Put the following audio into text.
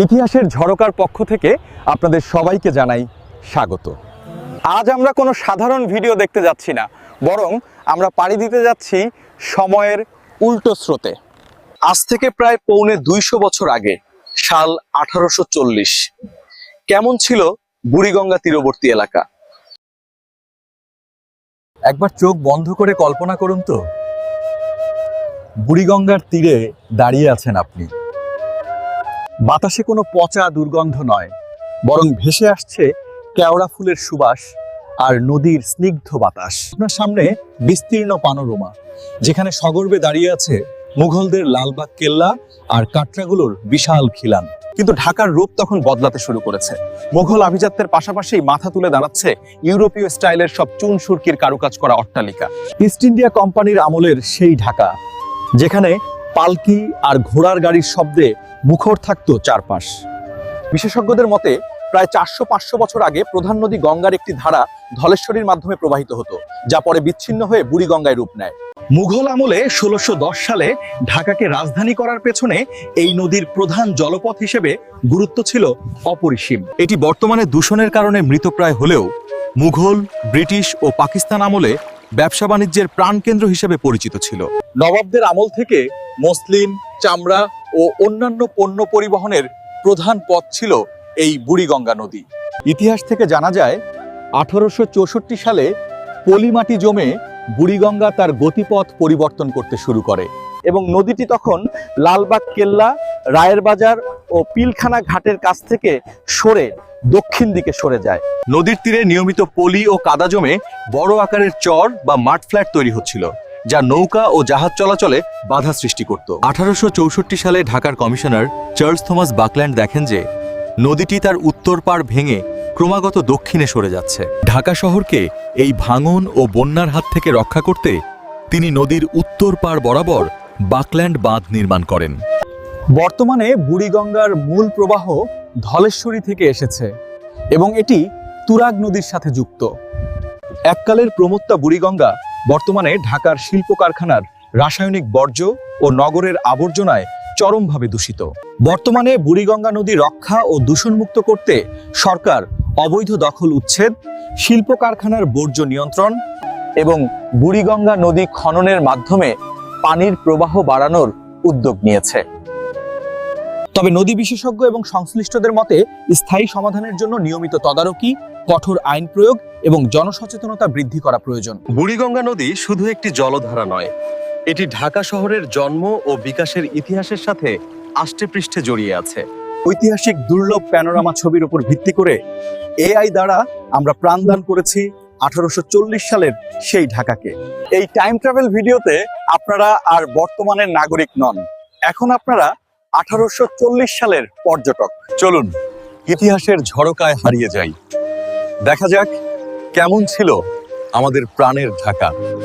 ইতিহাসের ঝরকার পক্ষ থেকে আপনাদের সবাইকে জানাই স্বাগত। আজ আমরা কোনো সাধারণ ভিডিও দেখতে যাচ্ছি না, বরং আমরা পাড়ি দিতে যাচ্ছি সময়ের উল্টো স্রোতে। আজ থেকে প্রায় পৌনে দুইশো বছর আগে, সাল আঠারোশো চল্লিশ। কেমন ছিল বুড়িগঙ্গা তীরবর্তী এলাকা? একবার চোখ বন্ধ করে কল্পনা করুন তো। বুড়িগঙ্গার তীরে দাঁড়িয়ে আছেন আপনি। বাতাসে কোনো পচা দুর্গন্ধ নয়, বরং ভেসে আসছে কেওড়া ফুলের সুবাস আর নদীর স্নিগ্ধ বাতাস। আপনার সামনে বিস্তীর্ণ পানোরোমা, যেখানে সগর্বে দাঁড়িয়ে আছে মুঘলদের লালবাগ কেল্লা আর কাটরাগুলোর বিশাল খিলান। কিন্তু ঢাকার রূপ তখন বদলাতে শুরু করেছে। মুঘল আভিজাত্যের পাশাপাশি মাথা তুলে দাঁড়াচ্ছে ইউরোপীয় স্টাইলের সব চুন সুরকির কারুকাজ করা অট্টালিকা। ইস্ট ইন্ডিয়া কোম্পানির আমলের সেই ঢাকা, যেখানে পালকি আর ঘোড়ার গাড়ির শব্দে মুখর থাকতো চারপাশ। বিশেষজ্ঞদের মতে, প্রায় চারশো পাঁচশো বছর আগে প্রধান নদী গঙ্গার একটি ধারা ধলেশ্বরীর মাধ্যমে প্রবাহিত হতো, যা পরে বিচ্ছিন্ন হয়ে বুড়িগঙ্গায় রূপ নেয়। মুঘল আমলে ষোলোশো সালে ঢাকাকে রাজধানী করার পেছনে এই নদীর প্রধান জলপথ হিসেবে গুরুত্ব ছিল অপরিসীম। এটি বর্তমানে দূষণের কারণে মৃতপ্রায় হলেও মুঘল, ব্রিটিশ ও পাকিস্তান আমলে ব্যবসা বাণিজ্যের প্রাণকেন্দ্র হিসেবে পরিচিত ছিল। নবাবদের আমল থেকে মসলিন, চামড়া ও অন্যান্য পণ্য পরিবহনের প্রধান পথ ছিল এই বুড়িগঙ্গা নদী। ইতিহাস থেকে জানা যায়, আঠারোশো চৌষট্টি সালে পলিমাটি জমে বুড়িগঙ্গা তার গতিপথ পরিবর্তন করতে শুরু করে এবং নদীটি তখন লালবাগ, কেল্লা, রায়ের বাজার ও পিলখানা ঘাটের কাছ থেকে সরে দক্ষিণ দিকে সরে যায়। নদীর তীরে নিয়মিত পলি ও কাদা জমে বড় আকারের চর বা মাঠ ফ্ল্যাট তৈরি হচ্ছিল, যা নৌকা ও জাহাজ চলাচলে বাধা সৃষ্টি করত। আঠারোশো চৌষট্টি সালে ঢাকার কমিশনার চার্লস থমাস বাকল্যান্ড দেখেন যে, নদীটি তার উত্তর পাড় ভেঙে ক্রমাগত দক্ষিণে সরে যাচ্ছে। ঢাকা শহরকে এই ভাঙন ও বন্যার হাত থেকে রক্ষা করতে তিনি নদীর উত্তর পাড় বরাবর বাকল্যান্ড বাঁধ নির্মাণ করেন। বর্তমানে বুড়িগঙ্গার মূল প্রবাহ ধলেশ্বরী থেকে এসেছে এবং এটি তুরাগ নদীর সাথে যুক্ত। এককালের প্রমত্তা বুড়িগঙ্গা বর্তমানে ঢাকার শিল্প কারখানার রাসায়নিক বর্জ্য ও নগরের আবর্জনায় চরমভাবে দূষিত। বর্তমানে বুড়িগঙ্গা নদী রক্ষা ও দূষণমুক্ত করতে সরকার অবৈধ দখল উচ্ছেদ শিল্প কারখানার বর্জ্য নিয়ন্ত্রণ এবং বুড়িগঙ্গা নদী খননের মাধ্যমে পানির প্রবাহ বাড়ানোর উদ্যোগ নিয়েছে। তবে নদী বিশেষজ্ঞ এবং সংশ্লিষ্টদের মতে স্থায়ী সমাধানের জন্য নিয়মিত তদারকি, কঠোর আইন প্রয়োগ এবং জনসচেতনতা বৃদ্ধি করা প্রয়োজন। বুড়িগঙ্গা নদী শুধু একটি জলধারা নয়, এটি ঢাকা শহরের জন্ম ও বিকাশের ইতিহাসের সাথে আষ্টে পৃষ্ঠে জড়িয়ে আছে। ঐতিহাসিক দুর্লভ প্যানোরামা ছবির উপর ভিত্তি করে এআই দ্বারা আমরা প্রাণদান করেছি আঠারোশো চল্লিশ সালের সেই ঢাকাকে। এই টাইম ট্রাভেল ভিডিওতে আপনারা আর বর্তমানের নাগরিক নন। এখন আপনারা আঠারোশো চল্লিশ সালের পর্যটক। চলুন, ইতিহাসের ঝড়কায় হারিয়ে যাই। দেখা যাক কেমন ছিল আমাদের প্রাণের ঢাকা।